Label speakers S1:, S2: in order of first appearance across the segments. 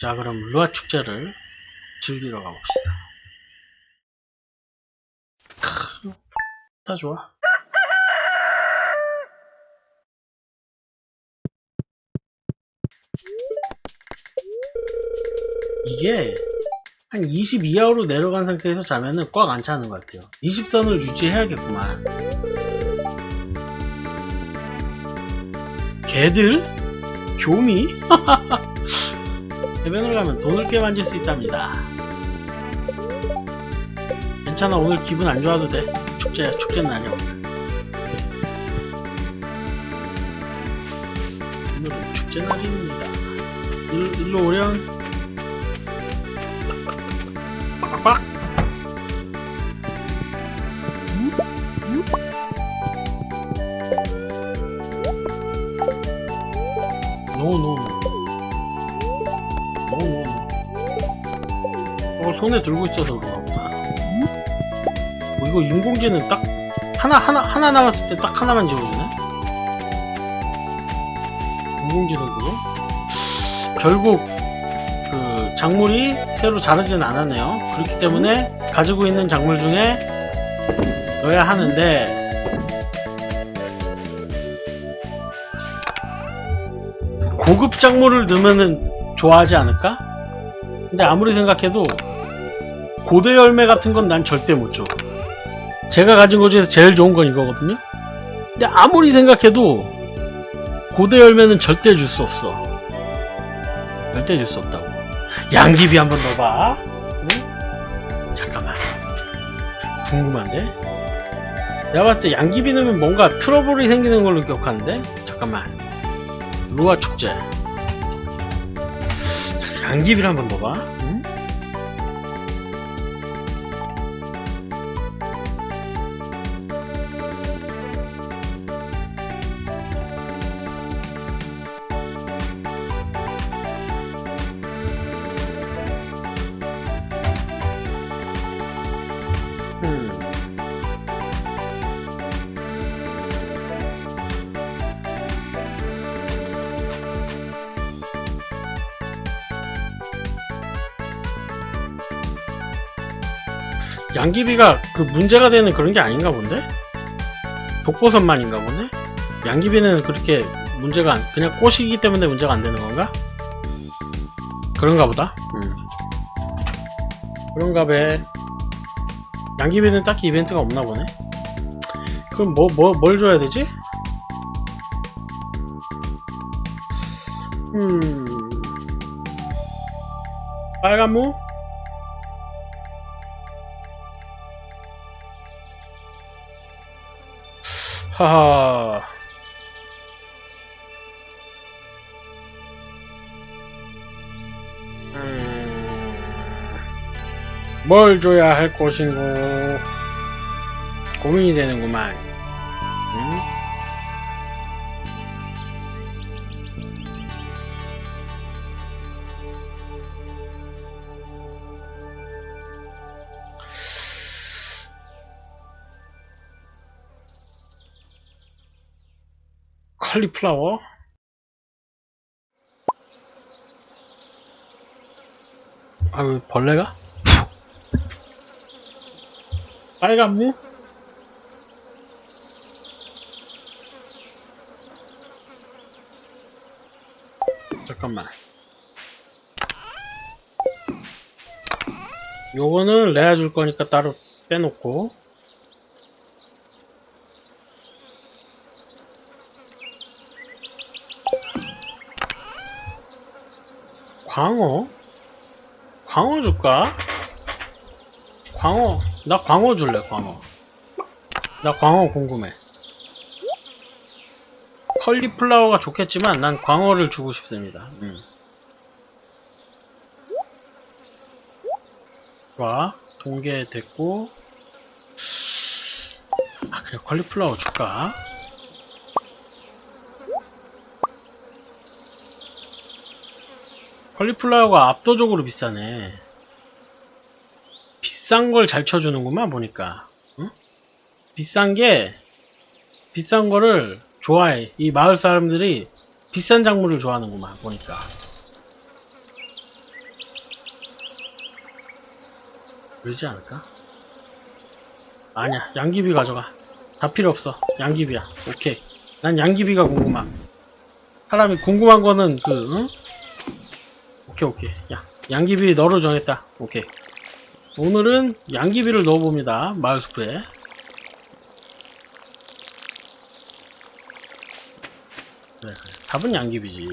S1: 자, 그럼 루아 축제를 즐기러 가봅시다. 크, 다 좋아. 이게 한 20 이하로 내려간 상태에서 자면은 꽉 안 차는 것 같아요. 20선을 유지해야겠구만. 개들? 교미? 해변을 가면 돈을 꽤 만질 수 있답니다. 괜찮아, 오늘 기분 안 좋아도 돼. 축제야, 축제 날이야, 오늘. 오늘은 축제 날입니다. 일, 일로 오렴. 빡빡! 노노 노노 손에 들고 있어서 그런가 보다. 어, 이거 인공지능 딱 하나 하나 하나 나왔을 때 딱 하나만 지워주네? 인공지능으로 결국 그 작물이 새로 자라지는 않았네요. 그렇기 때문에 가지고 있는 작물 중에 넣어야 하는데 고급 작물을 넣으면은 좋아하지 않을까? 근데 아무리 생각해도 고대 열매 같은 건 난 절대 못 줘. 제가 가진 것 중에서 제일 좋은 건 이거거든요? 근데 아무리 생각해도 고대 열매는 절대 줄 수 없어. 절대 줄 수 없다고. 양귀비 한번 넣어봐. 응? 잠깐만. 궁금한데? 내가 봤을 때 양귀비 넣으면 뭔가 트러블이 생기는 걸로 기억하는데? 잠깐만. 루아 축제. 자, 양귀비를 한번 넣어봐. 양귀비가 그 문제가 되는 그런 게 아닌가 본데? 독버섯만인가 보네? 양귀비는 그렇게 문제가 안, 그냥 꽃이기 때문에 문제가 안 되는 건가? 그런가 보다. 음. 그런가 봐. 양귀비는 딱히 이벤트가 없나 보네. 그럼 뭐, 뭐, 뭘 줘야 되지? 음. 빨간무? 하하. 음, 뭘 줘야 할 것인고 고민이 되는구만. 응? 컬리플라워? 아, 왜 벌레가? 빨간무? 잠깐만. 요거는 레아 줄 거니까 따로 빼놓고. 광어? 광어 줄까? 광어, 나 광어 줄래, 광어. 나 광어 궁금해. 컬리플라워가 좋겠지만 난 광어를 주고 싶습니다. 음. 좋아, 동계 됐고. 아, 그래, 컬리플라워 줄까? 컬리플라워가 압도적으로 비싸네. 비싼 걸 잘 쳐주는구만 보니까. 응? 비싼 게 비싼 거를 좋아해. 이 마을 사람들이 비싼 작물을 좋아하는구만 보니까. 그러지 않을까? 아니야 양귀비 가져가 다 필요 없어 양귀비야 오케이 난 양귀비가 궁금함 사람이 궁금한 거는 그 응? 오케이 오케이. 야 양귀비 너로 정했다. 오케이. 오늘은 양귀비를 넣어봅니다. 마을숲에. 그래. 답은 양귀비지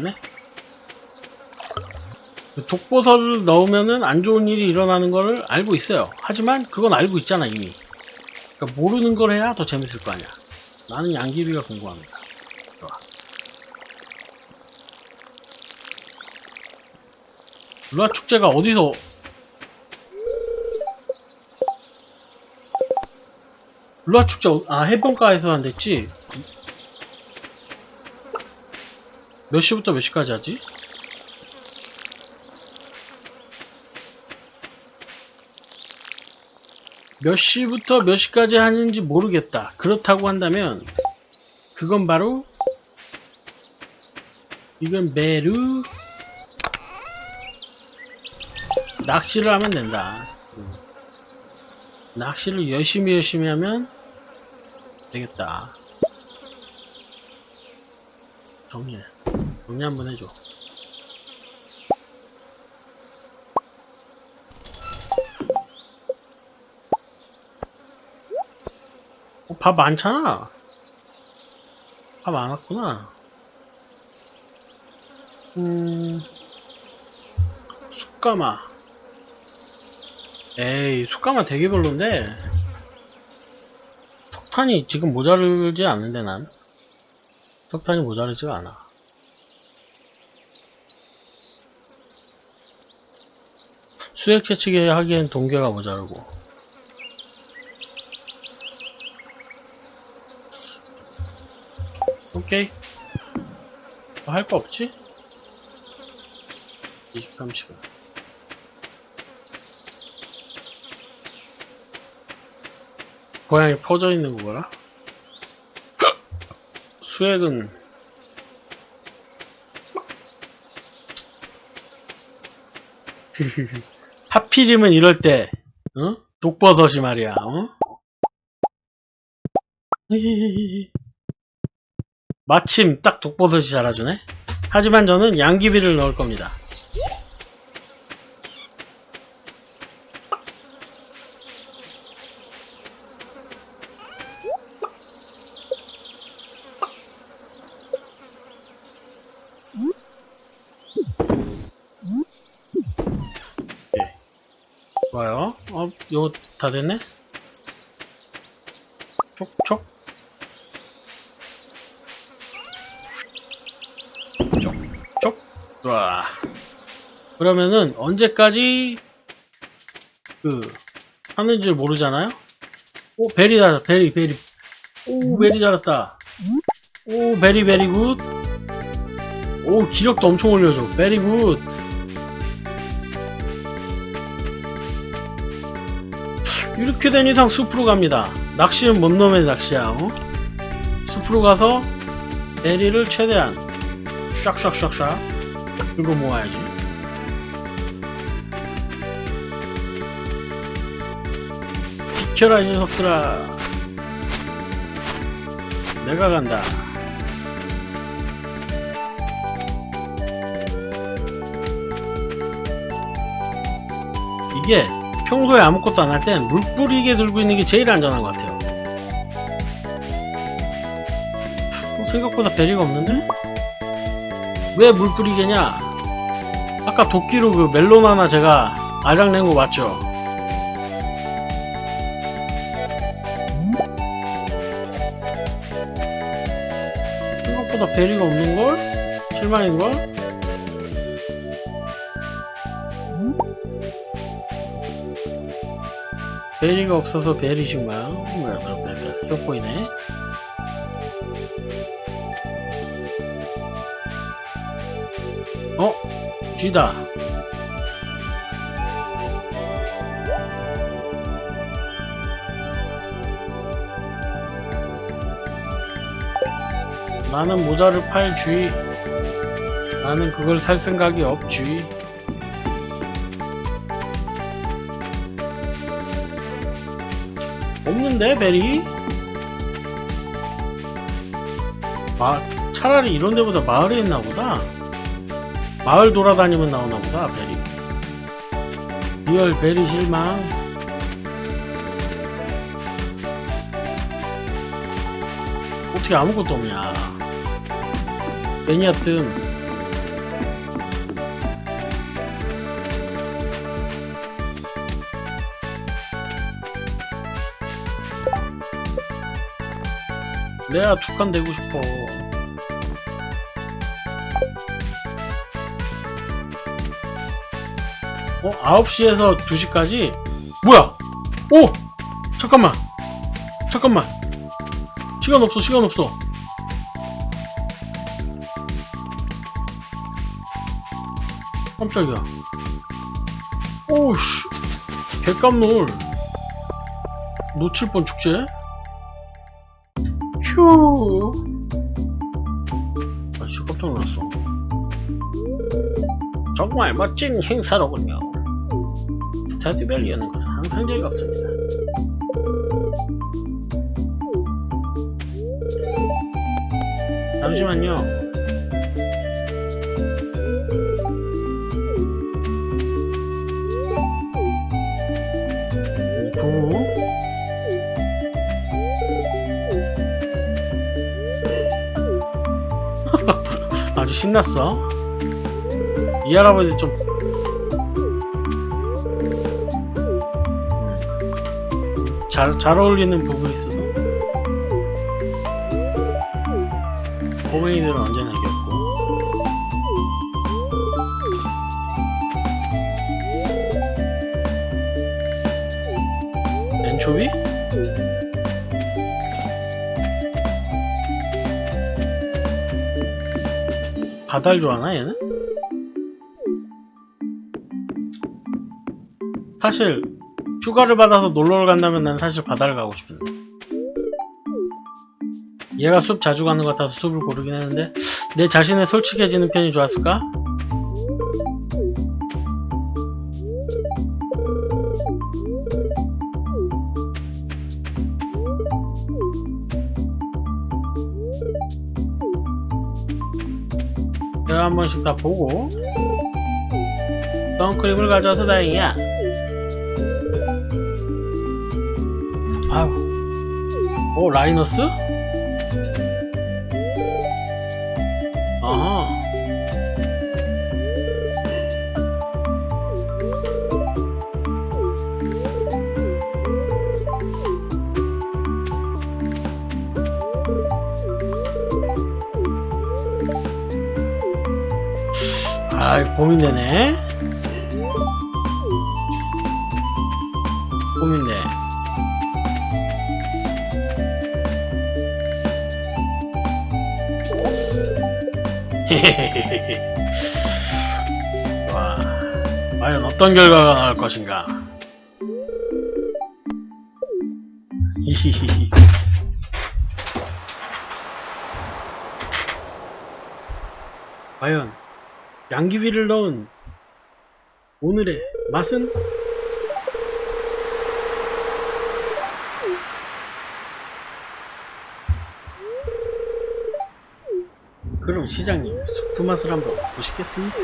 S1: 없네? 그 독버섯을 넣으면은 안 좋은 일이 일어나는 걸 알고 있어요. 하지만 그건 알고 있잖아, 이미. 그러니까 모르는 걸 해야 더 재밌을 거 아니야. 나는 양귀비가 궁금합니다. 루아 축제가 어디서 루아 축제 어- 아 해변가에서 한댔지 몇 시부터 몇 시까지 하지? 몇 시부터 몇 시까지 하는지 모르겠다. 그렇다고 한다면 그건 바로 이건 메루 낚시를 하면 된다. 음. 낚시를 열심히 열심히 하면 되겠다. 정리해. 정리 한번 해줘. 어, 밥 많잖아. 밥 많았구나. 음, 숯가마. 에이, 숯가마 되게 별론데. 석탄이 지금 모자르지 않는데, 난. 석탄이 모자르지가 않아. 수액 채취기 하기엔 동계가 모자르고. 오케이. 뭐 할거 없지? 23시간. 고양이 퍼져 있는 거 봐라. 수액은 하필이면 이럴 때, 어? 독버섯이 말이야, 어? 마침 딱 독버섯이 자라주네? 하지만 저는 양귀비를 넣을 겁니다. 좋아요. 어, 요거 다 됐네? 촉촉. 촉촉. 좋아. 그러면은 언제까지 그 하는 줄 모르잖아요? 오, 베리 달았다. 베리, 베리. 오, 베리 달았다. 오, 베리, 베리 굿. 오, 기력도 엄청 올려줘. 베리 굿. 이렇게 된 이상 숲으로 갑니다. 낚시는 뭔 놈의 낚시야, 어? 숲으로 가서 베리를 최대한 샥샥샥샥 긁어 모아야지. 비켜라, 이 녀석들아. 내가 간다. 이게 평소에 아무것도 안 할 땐 물 뿌리게 들고 있는 게 제일 안전한 것 같아요. 어, 생각보다 베리가 없는데? 왜 물 뿌리게냐? 아까 도끼로 그 하나 제가 아작 낸 거 맞죠? 생각보다 베리가 없는걸? 실망인걸? 베리가 없어서 베리 신발 뭐야 그럼 베리가 쫓보이네 어? 쥐다. 나는 모자를 팔 쥐. 나는 그걸 살 생각이 없 쥐. 없는데 베리? 마, 차라리 이런 데보다 마을에 있나 보다. 마을 돌아다니면 나오나 보다 베리. 리얼 베리 실망. 어떻게 아무것도 없냐. 매니아 뜸. 내가 tuk한 되고 싶어. 어? 9시에서 2시까지? 뭐야? 오! 잠깐만! 잠깐만! 시간 없어, 시간 없어. 깜짝이야. 오우씨. 객감놀. 놓칠 뻔 축제? 휴. 아씨, 깜짝 놀랐어. 정말 멋진 행사로군요. 스타듀 밸리 여는 것은 항상 즐겁습니다. 잠시만요. 신났어. 이 할아버지 좀 잘, 잘 어울리는 부분이 있어서 꼬맹이들은 언제나 바다를 좋아하나 얘는? 사실 휴가를 받아서 놀러를 간다면 난 사실 바다를 가고 싶은데 얘가 숲 자주 가는 것 같아서 숲을 고르긴 했는데 내 자신의 솔직해지는 편이 좋았을까? 번씩 다 보고 선크림을 가져와서 다행이야 아유 오 라이너스? 아 고민되네 고민돼 와, 과연 어떤 결과가 나올 것인가? 과연 양귀비를 넣은 오늘의 맛은? 그럼 시장님 수프 맛을 한번 보시겠습니까?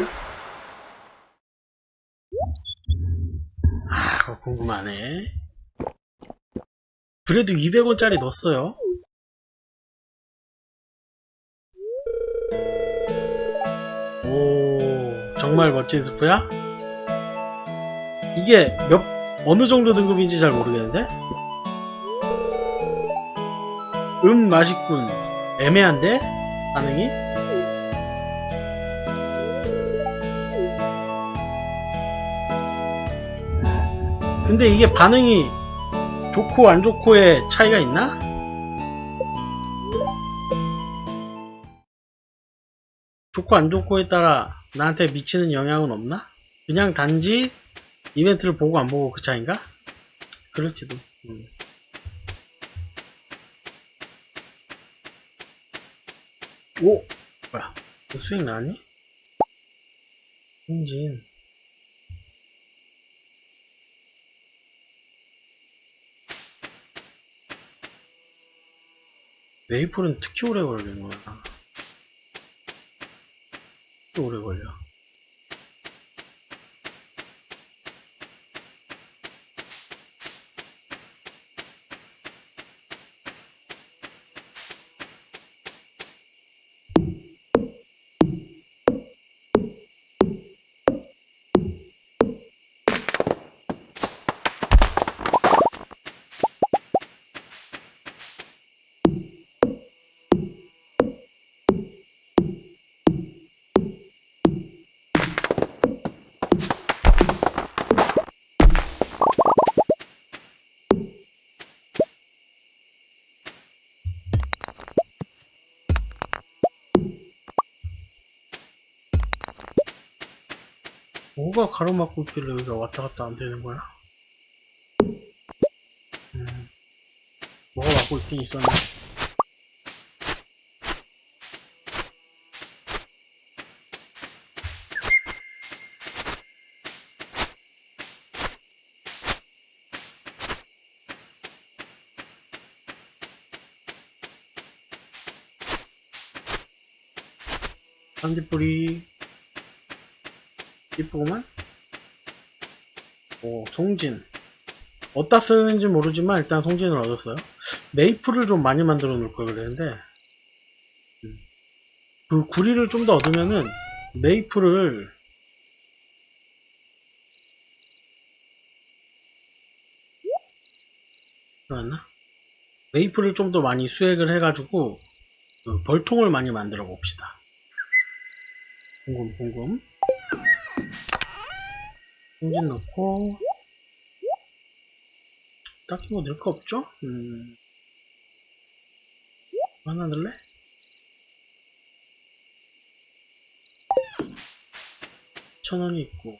S1: 아, 궁금하네. 그래도 200원짜리 넣었어요. 정말 멋진 수프야? 이게 몇, 어느 정도 등급인지 잘 모르겠는데? 음, 맛있군. 애매한데? 반응이? 근데 이게 반응이 좋고 안 좋고의 차이가 있나? 좋고 안 좋고에 따라 나한테 미치는 영향은 없나? 그냥 단지 이벤트를 보고 안 보고 그 차인가? 그럴지도. 음. 오! 뭐야? 너 수익 나왔니? 홍진. 메이플은 특히 오래 걸리는구나. 오래 걸려. 뭐가 가로막고 있길래 여기가 왔다 갔다 안 되는 거야? 음, 뭐가 막고 있긴 있었네. 반딧불이 이쁘구만? 오, 송진. 어디다 쓰는지 모르지만 일단 송진을 얻었어요. 메이플을 좀 많이 만들어 놓을 걸 그랬는데, 음. 그 구리를 좀 더 얻으면은 메이플을 맞나? 메이플을 좀 더 많이 수액을 해가지고 그 벌통을 많이 만들어 봅시다. 궁금 궁금. 송진 넣고 딱히 뭐 넣을 거 없죠? 음. 하나 넣을래? 천 원이 있고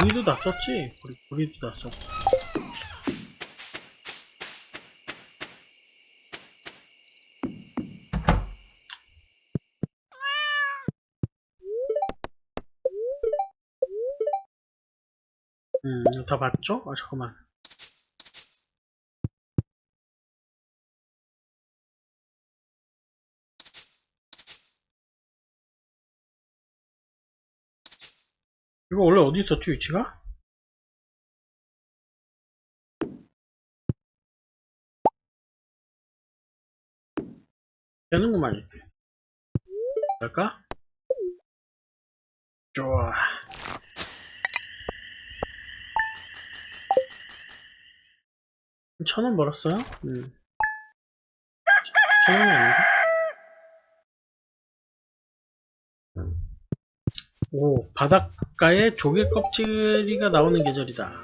S1: 우리도 다 썼지? 우리, 우리도 다 썼어 봤죠? 아, 잠깐만. 이거 원래 어디 있었지, 위치가? 되는구만, 이렇게. 될까? 좋아. 천 원 벌었어요? 음. 천 원이 아닌가? 오, 바닷가에 조개 껍질이가 나오는 계절이다.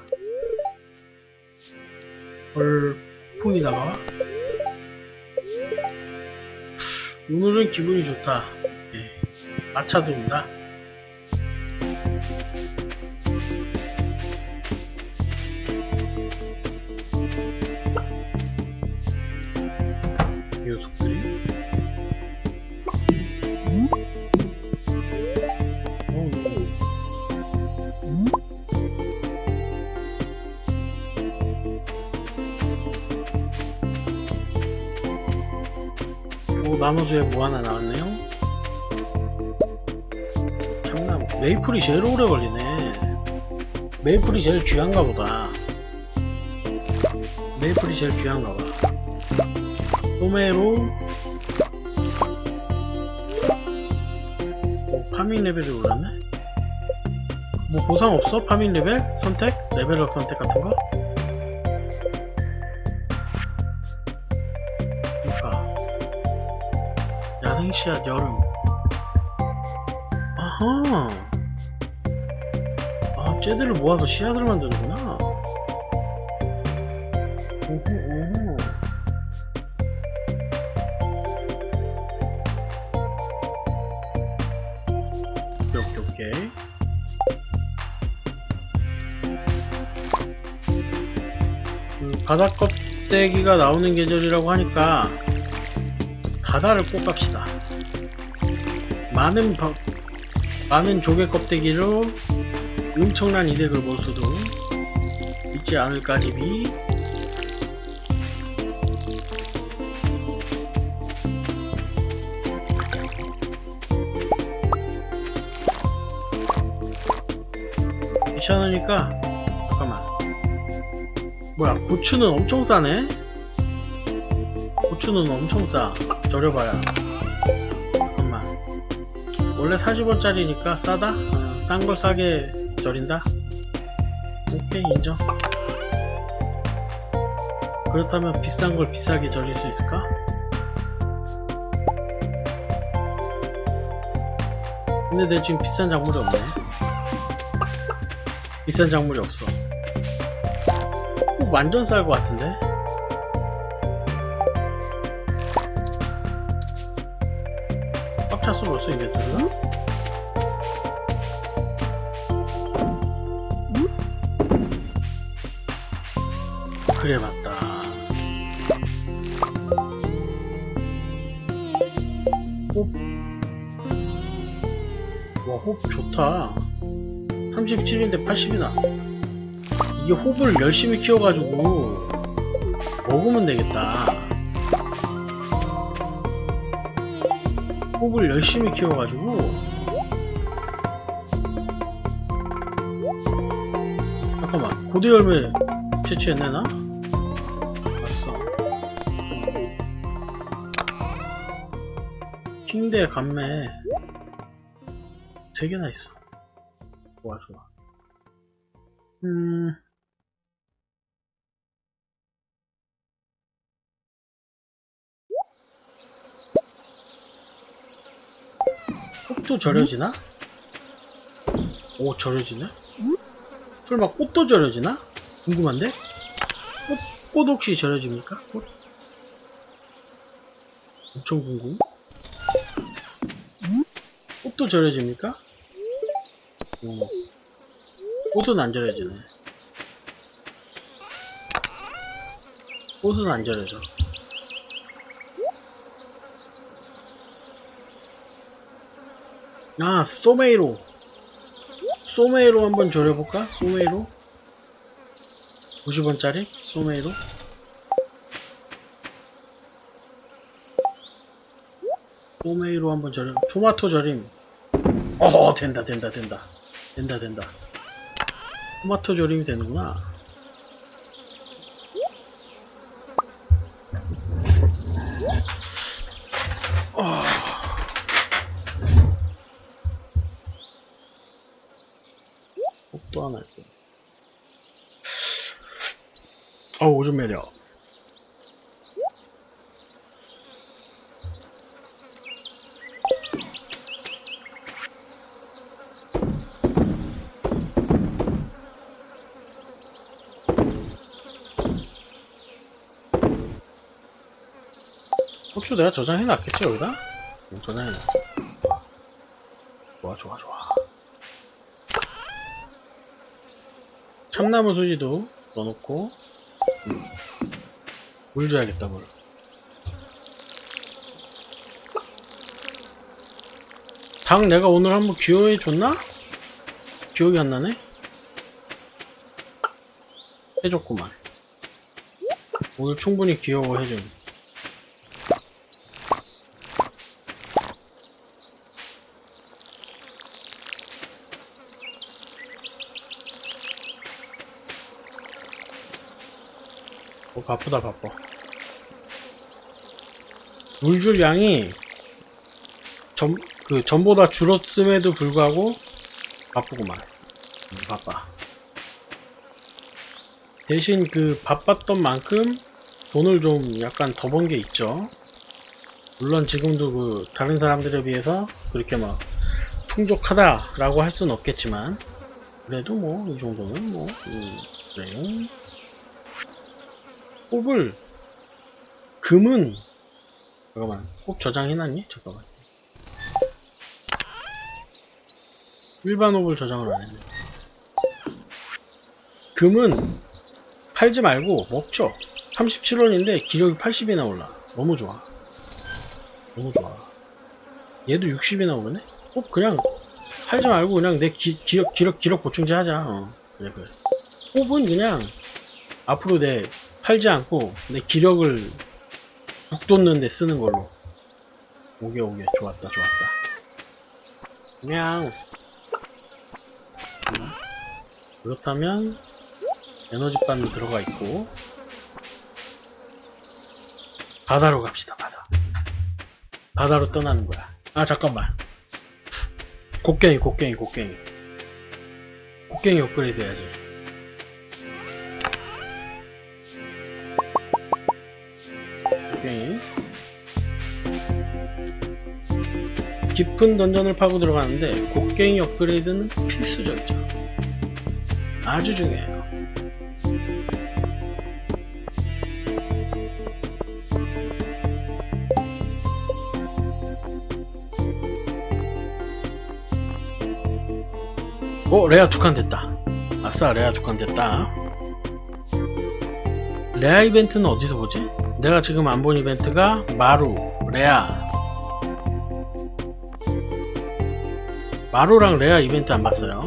S1: 벌풍이 나와. 오늘은 기분이 좋다. 예. 마차도 온다. 나무주에 뭐 하나 나왔네요. 참나무. 메이플이 제일 오래 걸리네. 메이플이 제일 귀한가 보다. 메이플이 제일 귀한가 봐. 소메로 어, 파밍 레벨이 올랐네? 뭐 보상 없어? 파밍 레벨? 선택? 레벨업 선택 같은 거? 시아, 여름. 아하. 아 쟤들을 모아서 씨앗을 만드는구나. 오호 오호. 오케이 오케이 음, 바닥 껍데기가 나오는 계절이라고 하니까 바다를 꼭 갑시다. 많은 바- 많은 조개 껍데기로 엄청난 이득을 볼 수도 있지 않을까 집이. 괜찮으니까 잠깐만. 뭐야 고추는 엄청 싸네? 고추는 엄청 싸. 잠깐만 원래 40원짜리니까 싸다? 싼걸 싸게 절인다? 오케이 인정 그렇다면 비싼 걸 비싸게 절일 수 있을까? 근데 내 지금 비싼 작물이 없네 비싼 작물이 없어 꼭 완전 쌀 것 같은데? 37인데 80이나. 이게 호흡을 열심히 키워가지고 먹으면 되겠다. 호흡을 열심히 키워가지고 잠깐만 고대 열매 채취했네 나? 봤어. 킹대 감매 3개나 있어 절여지나? 오 절여지네? 설마 꽃도 절여지나? 궁금한데? 꽃, 꽃 혹시 절여집니까? 꽃? 엄청 궁금 꽃도 절여집니까? 음. 꽃은 안 절여지네 꽃은 안 절여져 아 소메이로. 소메이로 한번 절여볼까? 소메이로? 90원짜리? 소메이로? 소메이로 한번 절여 토마토 절임. 어 된다 된다 된다. 된다 된다. 토마토 절임이 되는구나 아. 또 하나 있고 매력 혹시 내가 저장해 놨겠지 여기다? 응, 저장해 놨어 좋아 좋아 좋아 참나무 수지도 넣어놓고 음. 물 줘야겠다 물닭 내가 오늘 한번 기호해 줬나? 기억이 안 나네? 해줬구만 오늘 충분히 귀여워해줌 어, 바쁘다 바빠. 물줄 양이 전, 그 전보다 줄었음에도 불구하고 바쁘구만. 음, 바빠. 대신 그 바빴던 만큼 돈을 좀 약간 더 번 게 있죠. 물론 지금도 그 다른 사람들에 비해서 그렇게 막 풍족하다라고 할 수는 없겠지만 그래도 뭐 이 정도는 뭐 음, 그래요 홉을 금은 잠깐만 홉 저장해놨니? 잠깐만 일반 홉을 저장을 안했네 금은 팔지 말고 먹죠. 37원인데 기력이 80이나 올라. 너무 좋아. 너무 좋아. 얘도 60이나 오르네? 꼭 그냥 팔지 말고 그냥 내 기, 기력, 기력, 기력 보충제 하자. 어, 그래, 그래. 홉은 그냥 앞으로 내 팔지 않고 내 기력을 북돋는 데 쓰는 걸로. 오게, 오게. 좋았다, 좋았다. 그냥. 음. 그렇다면, 에너지바는 들어가 있고, 바다로 갑시다, 바다. 바다로 떠나는 거야. 아, 잠깐만. 곡괭이, 곡괭이, 곡괭이. 곡괭이 업그레이드 해야지. 곡괭이. 깊은 던전을 파고 들어가는데 곡괭이 업그레이드는 필수적이죠. 아주 중요해요. 오 레아 두 칸 됐다 아싸 레아 두 칸 됐다 레아 이벤트는 어디서 보지? 내가 지금 안 본 이벤트가 마루 레아. 마루랑 레아 이벤트 안 봤어요.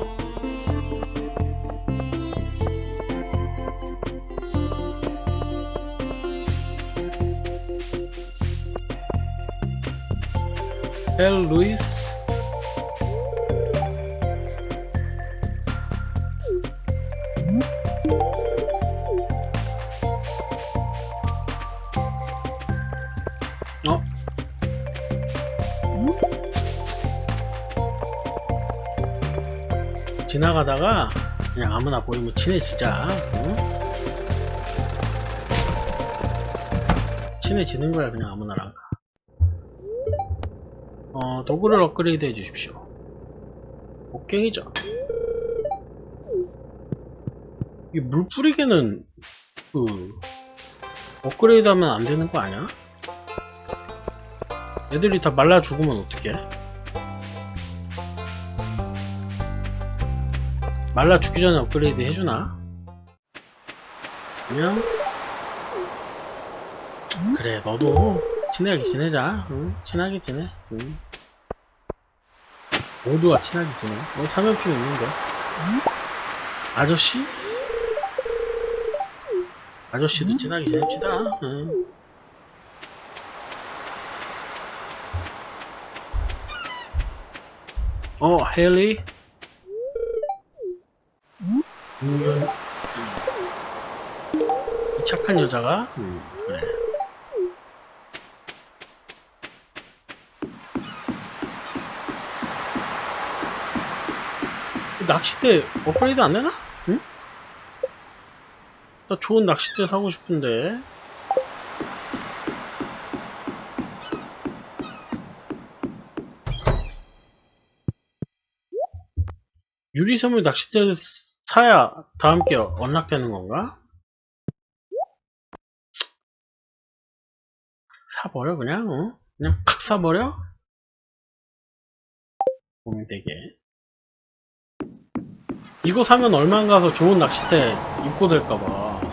S1: 헬 루이스 지나가다가 그냥 아무나 보이면 친해지자. 응? 친해지는 거야 그냥 아무나랑. 어 도구를 업그레이드 해주십시오. 곡괭이죠. 이 물 뿌리개는 그 업그레이드 하면 안 되는 거 아니야? 애들이 다 말라 죽으면 어떡해? 말라 죽기 전에 업그레이드 해주나? 그냥 그래 너도 친하게 지내자 응? 친하게 지내 응. 모두가 친하게 지내 너 삼엽중 있는데 아저씨? 아저씨도 친하게 지냅시다 응. 어, 헨리? 음, 이 착한 여자가? 음, 그래. 이 낚싯대 업그레이드 안 되나? 응? 나 좋은 낚싯대 사고 싶은데. 유리섬유 낚싯대를 사야 다 함께 언락되는 건가? 사버려 그냥 어? 그냥 칵 사버려? 보면 되게 이거 사면 얼마 안 가서 좋은 낚싯대 입고 될까봐